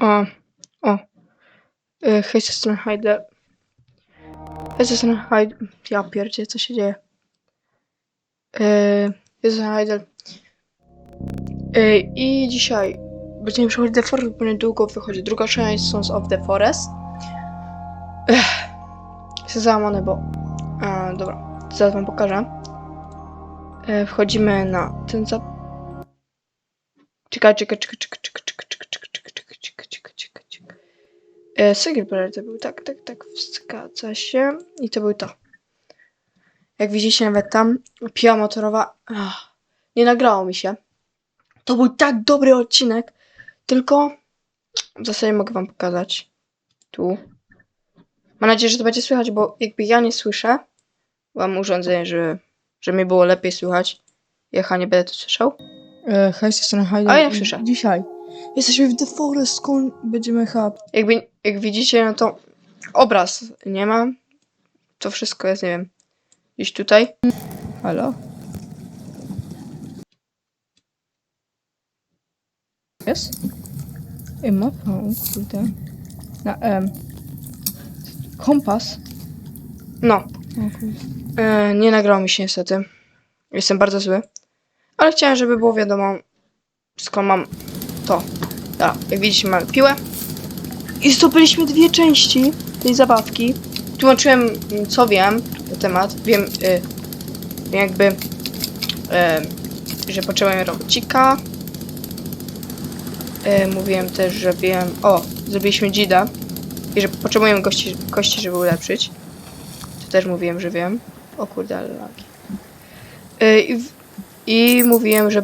O, o. Y, Hej, ze strony Hyde. Hej, ze strony Hyde. Ja pierdzie, co się dzieje? Yy, ze strony Hyde. Yy, I dzisiaj będziemy przechodzić The Forest, bo niedługo wychodzi druga część Sons of the Forest. Ech, Jestem załamany, bo... A, dobra, zaraz wam pokażę. Yy, wchodzimy na ten zap... Czekaj, czekaj, czekaj, czekaj, czekaj, czekaj, czekaj, czekaj, czekaj, czekaj. E, Single player to był, tak, tak, tak, zgadza się. I to był to. Jak widzicie nawet tam, piła motorowa, ach, nie nagrało mi się. To był tak dobry odcinek, tylko w zasadzie mogę wam pokazać. Tu. Mam nadzieję, że to będzie słychać, bo jakby ja nie słyszę, mam urządzenie, że, że mi było lepiej słychać. Ja nie będę to słyszał. E, hej, z tej strony Hayden. A ja słyszę. Dzisiaj jesteśmy w The Forest, skąd będziemy hub. Jakby, jak widzicie, no to obraz nie ma. To wszystko jest, nie wiem, gdzieś tutaj. Halo? Jest? Ej, mapa, o kurde. Na M. Kompas? No, e, nie nagrało mi się niestety. Jestem bardzo zły. Ale chciałem, żeby było wiadomo, skąd mam to. Dobra, jak widzicie, mamy piłę. I zdobyliśmy dwie części tej zabawki. Tłumaczyłem, mm, co wiem na temat. Wiem, y, jakby, y, że potrzebujemy robocika. Y, mówiłem też, że wiem... O, zrobiliśmy Dzida. I że potrzebujemy kości, kości żeby ulepszyć. To też mówiłem, że wiem. O kurde, ale lagi. Y, I, I mówiłem, że...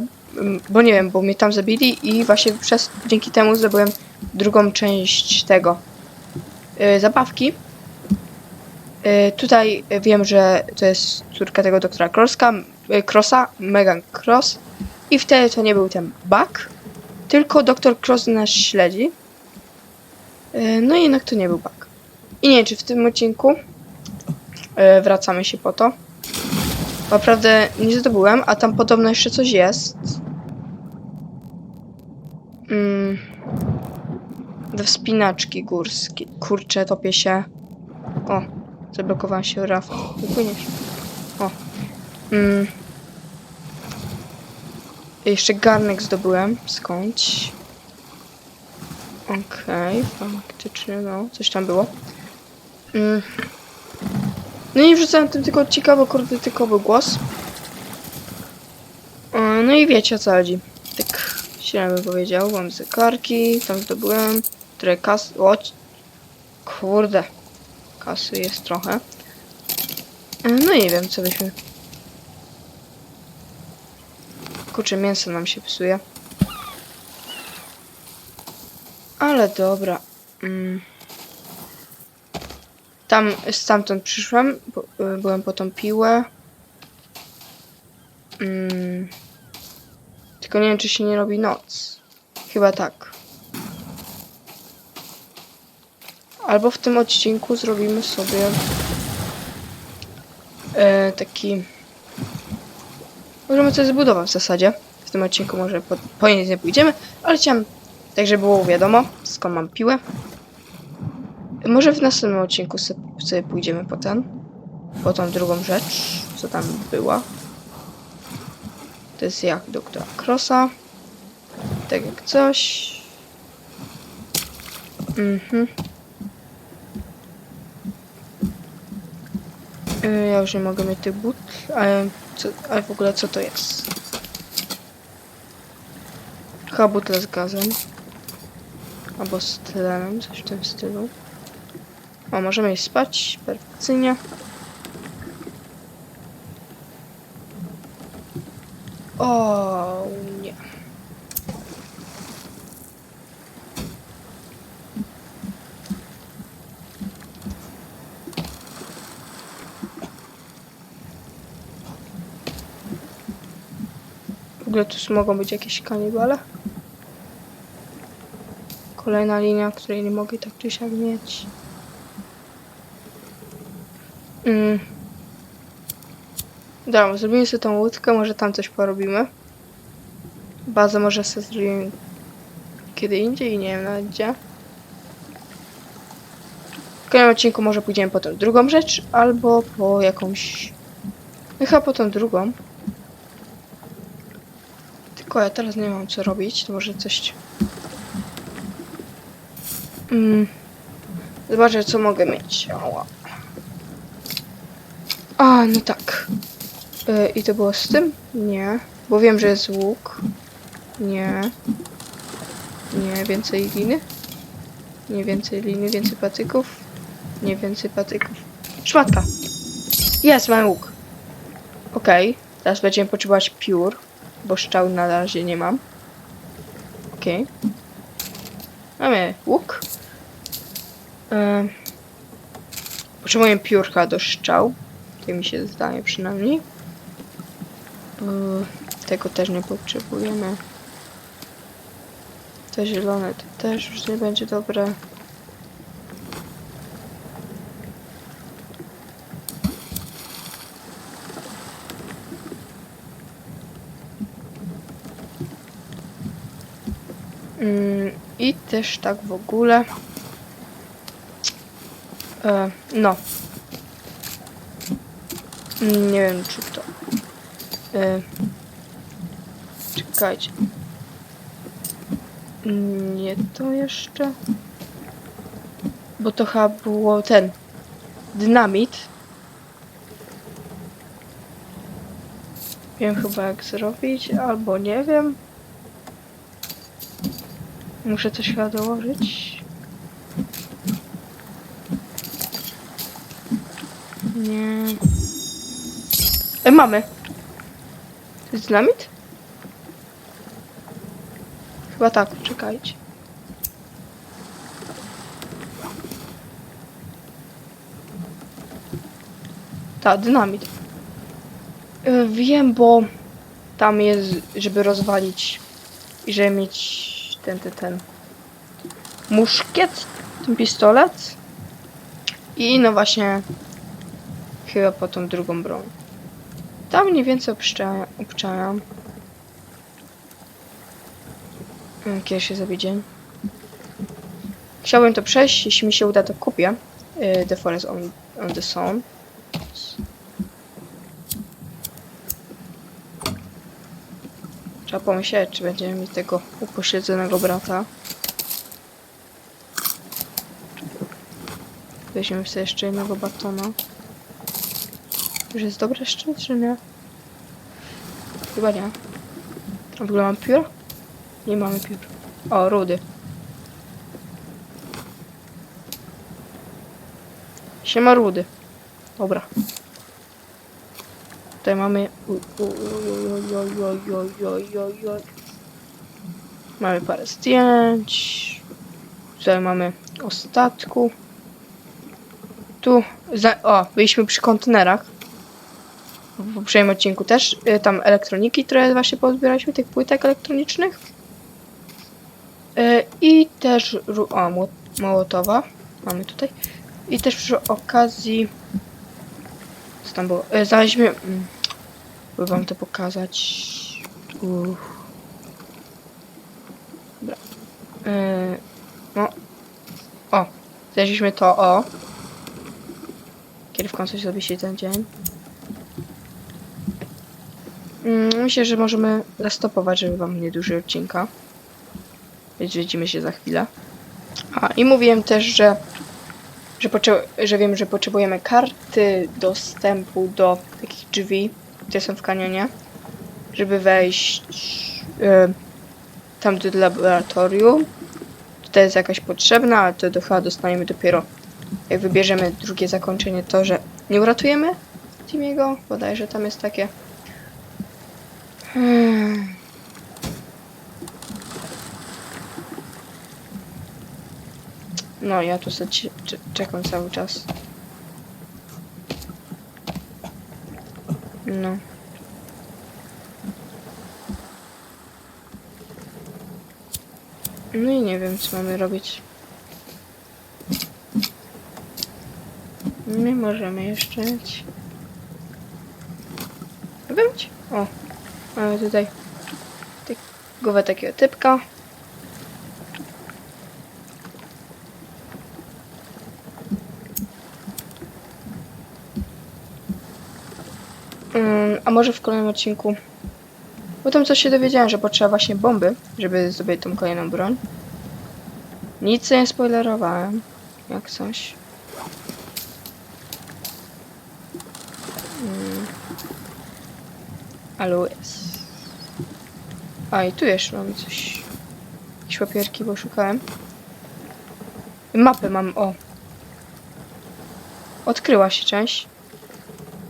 Bo nie wiem, bo mnie tam zabili i właśnie przez, dzięki temu zdobyłem drugą część tego y, zabawki. Y, tutaj wiem, że to jest córka tego doktora Crosska, y, Crossa, Megan Cross. I wtedy to nie był ten bug, tylko doktor Cross nas śledzi. Y, no i jednak to nie był bug. I nie wiem, czy w tym odcinku y, wracamy się po to. Naprawdę nie zdobyłem, a tam podobno jeszcze coś jest. Mm. Do wspinaczki górskie. Kurczę, topię się. O, zablokowałem się raft. Wypłyniesz. O. Mm. Jeszcze garnek zdobyłem. Skądś. Okej, faktycznie, no. Coś tam było. Mm. No i wrzucałem tym tylko bo kurde tylko był głos. No i wiecie o co chodzi. Źle bym powiedział. Mam zegarki, tam zdobyłem. Trochę kas... O, kurde. Kasy jest trochę. E, No nie wiem co byśmy... Kurczę, mięso nam się psuje. Ale dobra. Mm. Tam stamtąd przyszłem, bo, y, byłem po tą piłę. Mm. Tylko nie wiem, czy się nie robi noc. Chyba tak. Albo w tym odcinku zrobimy sobie e, taki. Możemy coś zbudować w zasadzie. W tym odcinku może po, po nic nie pójdziemy, ale chciałem, tak żeby było wiadomo, skąd mam piłę. Może w następnym odcinku se- sobie pójdziemy po ten. Po tą drugą rzecz, co tam była. To jest jak doktora Crossa. Tak jak coś. Mhm. Y, Ja już nie mogę mieć tych but, ale, co, ale w ogóle co to jest? Chyba butle z gazem. Albo z tlenem, coś w tym stylu. O, możemy iść spać. Perfekcyjnie. O nie. W ogóle tu mogą być jakieś kanibale. Kolejna linia, której nie mogę tak czy siak mieć. Mm. Dobra, zrobimy sobie tą łódkę, może tam coś porobimy. Bazę może sobie zrobimy kiedy indziej, nie wiem nawet gdzie. W kolejnym odcinku może pójdziemy po tą drugą rzecz, albo po jakąś... No chyba po tą drugą. Tylko ja teraz nie mam co robić, to może coś... Mm. Zobaczę co mogę mieć. Ała. No tak. Y, I to było z tym? Nie. Bo wiem, że jest łuk. Nie. Nie, więcej liny. Nie więcej liny, więcej patyków. Nie więcej patyków. Szmatka. Jest, mam łuk. Okej. Teraz będziemy potrzebować piór, bo szczał na razie nie mam. Okej. Mamy łuk. Ym. Potrzebujemy piórka do szczał. Tak mi się zdaje przynajmniej. Yy, tego też nie potrzebujemy. Te zielone to też już nie będzie dobre. Mm, I też tak w ogóle. E, no. Mm, Nie wiem czy to. E, czekajcie. Nie to jeszcze. Bo to chyba było ten. Dynamit. Wiem chyba jak zrobić, albo nie wiem. Muszę coś chyba dołożyć. Nie. E, mamy. Jest dynamit? Chyba tak, czekajcie. Ta, dynamit. E, wiem, bo tam jest, żeby rozwalić i żeby mieć ten, ten, ten muszkiet, ten pistolet. I no właśnie chyba po tą drugą broń. Tam mniej więcej obszcza- obczajam. Kiedy się zrobi dzień. Chciałbym to przejść, jeśli mi się uda to kupię. Y, The Forest on, on the Sun. Trzeba pomyśleć, czy będziemy mieć tego upośledzonego brata. Weźmiemy sobie jeszcze jednego batona już jest dobre jeszcze, czy nie? Chyba nie. A w ogóle mam piór? Nie mamy piór. O, rudy. Siema rudy. Dobra. Tutaj mamy... Mamy parę zdjęć. Tutaj mamy ostatku. Tu... Za... O, byliśmy przy kontenerach. W poprzednim odcinku też. Y, Tam elektroniki, które właśnie pozbieraliśmy, tych płytek elektronicznych. Y, I też... O, Mołotowa. Mamy tutaj. I też przy okazji... Co tam było? Y, Znaleźliśmy... mm, By wam to pokazać. Uff. Dobra. Y, No. O. Znaleźliśmy to o. Kiedy w końcu się ten dzień. Mm, Myślę, że możemy zastopować, żeby wam nie dłuży odcinka. Więc widzimy się za chwilę. A i mówiłem też, że, że, że wiem, że potrzebujemy karty dostępu do takich drzwi, które są w kanionie, żeby wejść e, tam do laboratorium. To jest jakaś potrzebna, ale to do, chyba dostaniemy dopiero jak wybierzemy drugie zakończenie, to że nie uratujemy Timiego. Bodajże tam jest takie. Hmm. No, ja tu sobie czekam cały czas. No. No i nie wiem, co mamy robić. Nie możemy jeszcze. Wyjąć? O, Mamy tutaj głowę takiego typka. Mm, a może w kolejnym odcinku. Bo tam coś się dowiedziałem, że potrzeba właśnie bomby, żeby zdobyć tą kolejną broń. Nic nie spoilerowałem, jak coś. Aloes. A i tu jeszcze mam coś. Jakieś papierki, bo szukałem. Mapę mam, o. Odkryła się część.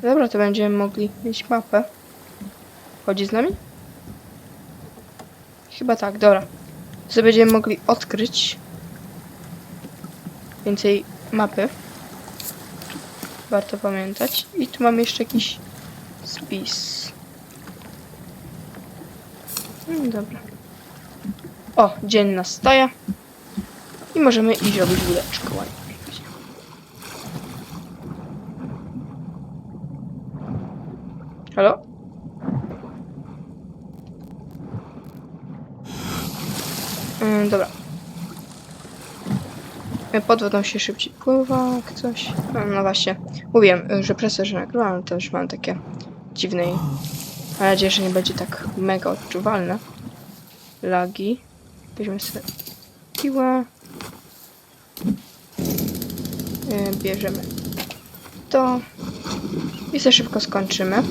Dobra, to będziemy mogli mieć mapę. Chodzi z nami? Chyba tak, dobra. To będziemy mogli odkryć więcej mapy. Warto pamiętać. I tu mam jeszcze jakiś spis. Mm, dobra. O, dzień nastaje. I możemy iść robić łódeczkę. ładnie. Halo? Mm, dobra. E, Pod wodą się szybciej pływa, coś. No, no właśnie. Mówiłem, y, że przez to, że nagrywam, to już mam takie dziwne mam nadzieję, że nie będzie tak mega odczuwalne. Lagi. Weźmy sobie piłę. Y, Bierzemy to. I sobie szybko skończymy.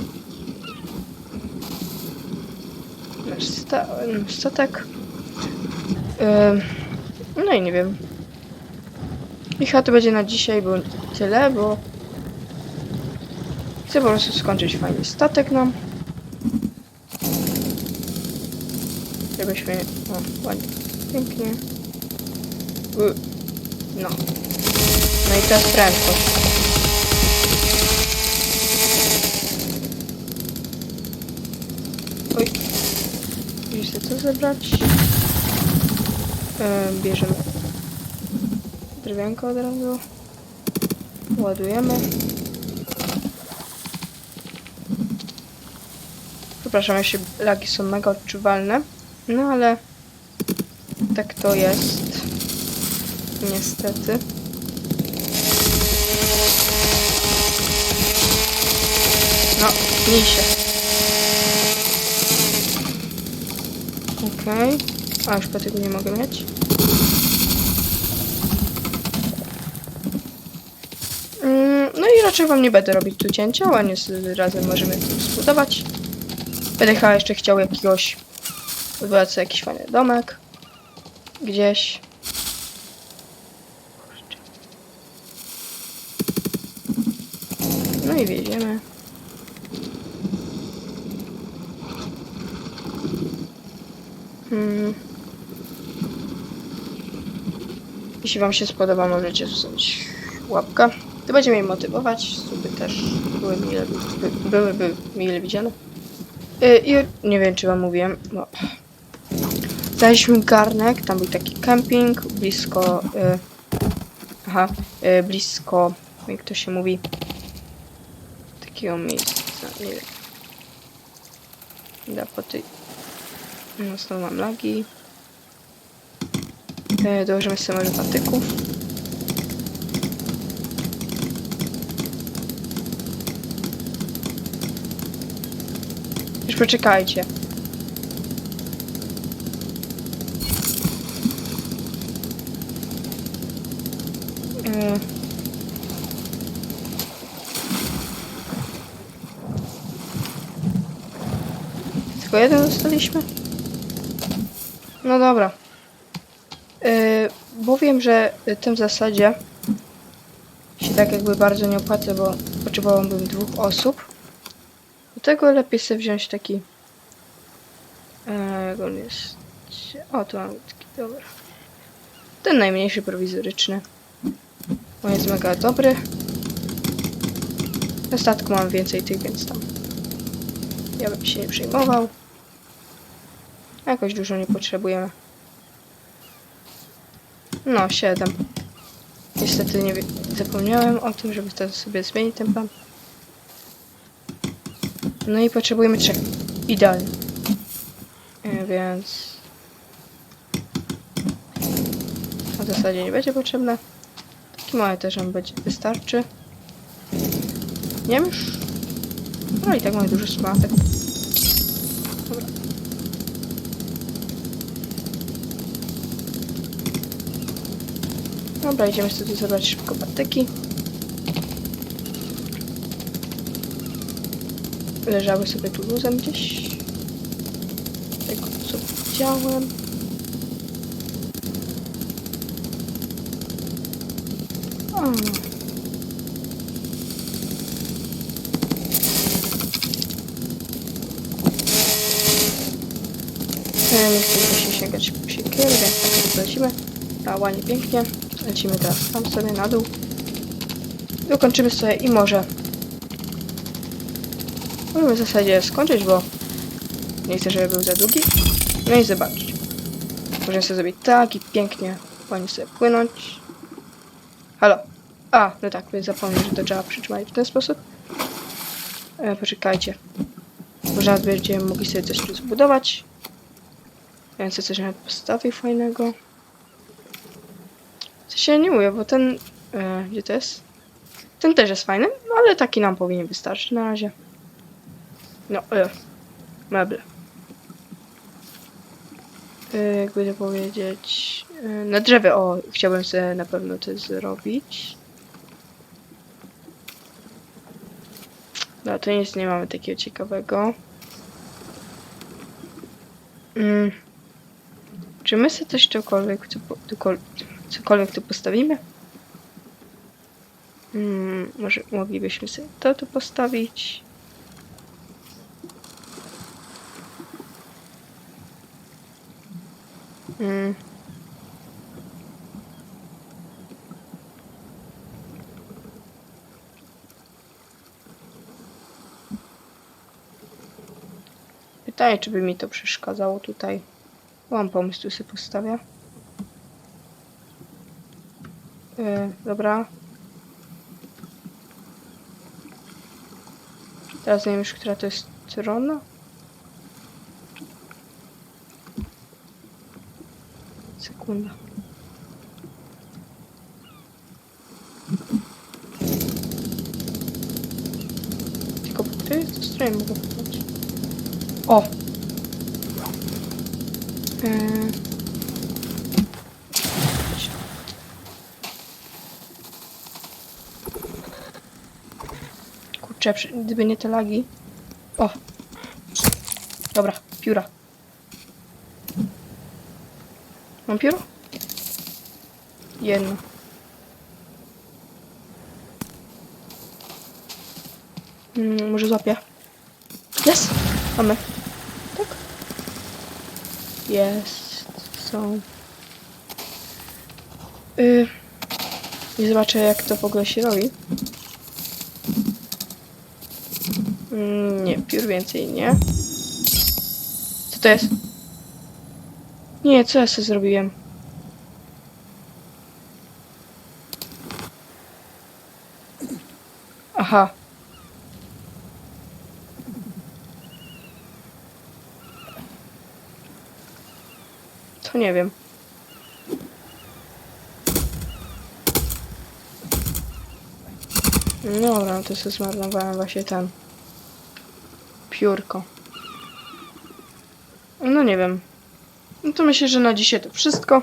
Nasz sta statek. Ym, no i nie wiem. I chyba to będzie na dzisiaj, bo tyle, bo chcę po prostu skończyć fajny statek nam. Żebyśmy... O, ładnie. Pięknie. No. No i teraz prędkość. Oj. Muszę sobie to zebrać. E, bierzemy drewienko od razu. Ładujemy. Przepraszam, jeśli lagi są mega odczuwalne. No ale tak to jest. Niestety. No, mniej się. Okej. A już po tego nie mogę mieć. Mm, No i raczej wam nie będę robić tu cięcia, sobie razem możemy to zbudować. Będę chyba jeszcze chciał jakiegoś wybrać jakiś fajny domek. Gdzieś. No i wjedziemy. Hmm. Jeśli Wam się spodoba, możecie zostawić łapkę. To będzie mnie motywować. Suby też były mile, by, były, były mile widziane. Y, I nie wiem, czy Wam mówiłem, bo znaleźliśmy garnek, tam był taki camping blisko. Y, aha, y, blisko, jak to się mówi, takiego miejsca, nie wiem. Da po tej. No, znowu mam lagi. E, dołożymy sobie może patyków. Już poczekajcie. E, Tylko jeden dostaliśmy? No dobra. Yy, bo wiem, że y, tym w zasadzie się tak jakby bardzo nie opłaca, bo potrzebowałbym dwóch osób. Do tego lepiej sobie wziąć taki... Jak on jest? O, tu mam taki, dobra. Ten najmniejszy prowizoryczny. On jest mega dobry. Na statku mam więcej tych, więc tam... Ja bym się nie przejmował. Jakoś dużo nie potrzebujemy. No, 7. Niestety nie zapomniałem o tym, żeby to sobie zmienić ten plan. No i potrzebujemy trzech. Idealnie. E, Więc... W zasadzie nie będzie potrzebne. Taki mały też nam będzie wystarczy. Nie wiem już? No i tak mamy dużo szmatek. Dobra. Dobra, idziemy sobie zebrać szybko patyki. Leżały sobie tu luzem gdzieś. Tego co widziałem. O. Nie chcę właśnie sięgać siekierę, tak sobie lecimy. A ładnie, pięknie. Lecimy teraz tam sobie na dół. Dokończymy sobie i może możemy w zasadzie skończyć, bo nie chcę, żeby był za długi. No i zobaczyć. Możemy sobie zrobić tak i pięknie, ładnie sobie płynąć. Halo. A, no tak, więc zapomniałem, że to trzeba przytrzymać w ten sposób. E, poczekajcie. Może będziemy mogli sobie coś tu zbudować. Sobie coś nawet postawię fajnego. Się nie mówię, bo ten... E, gdzie to jest? Ten też jest fajny, no ale taki nam powinien wystarczyć na razie. No, e, meble. E, jakby to powiedzieć... E, na drzewie, o, chciałbym sobie na pewno to zrobić. No, to nic nie mamy takiego ciekawego. Mm. Czy my sobie coś cokolwiek tu, tukol- cokolwiek tu postawimy? Mm, może moglibyśmy sobie to tu postawić. Mm. Pytanie, czy by mi to przeszkadzało tutaj. Mam pomysł, tu sobie postawię. Yy, dobra. Teraz nie wiem już, która to jest strona. Sekunda. Tylko po której stronie mogę? O! Yy. Kurczę, gdyby nie te lagi. O! Dobra, pióra. Mam pióro? Jedno. Mm, może złapię. Jest! Mamy. Jest. Są. Y... I zobaczę jak to w ogóle się robi. Mm, nie, piór więcej nie. Co to jest? Nie, co ja sobie zrobiłem? Aha. To nie wiem. No Dobra, to sobie zmarnowałem właśnie ten piórko. No nie wiem. No to myślę, że na dzisiaj to wszystko.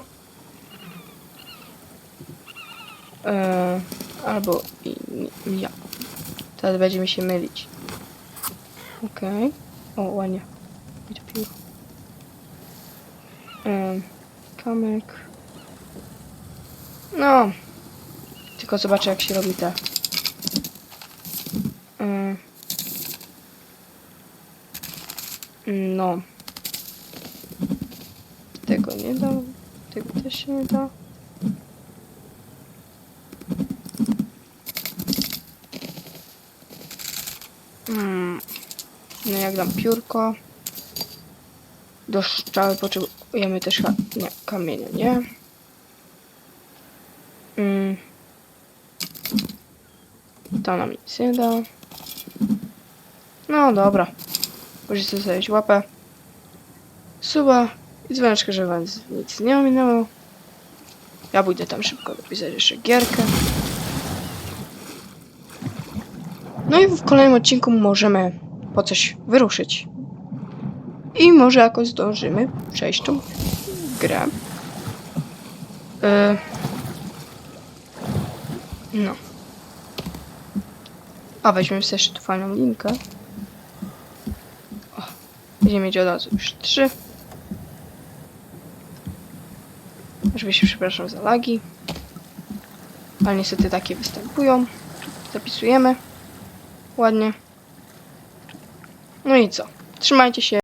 Eee, albo i ja. Teraz będziemy się mylić. Okej. O, ładnie. I to pióro. Kamek. No. Tylko zobaczę jak się robi te. No. Tego nie da. Tego też się nie da. Mm. No jak dam piórko. Do szczały potrzebujemy też nie, kamienia, nie? Mm. To nam nic nie da. No dobra. Możecie zostawić łapę. Suba i dzwoneczkę, żeby was nic nie ominęło. Ja pójdę tam szybko dopisać jeszcze gierkę. No i w kolejnym odcinku możemy po coś wyruszyć. I może jakoś zdążymy przejść tą grę. E, no. A weźmiemy sobie jeszcze tu fajną linkę. O, będziemy mieć od razu już trzy. Oczywiście przepraszam za lagi. Ale niestety takie występują. Zapisujemy. Ładnie. No i co? Trzymajcie się.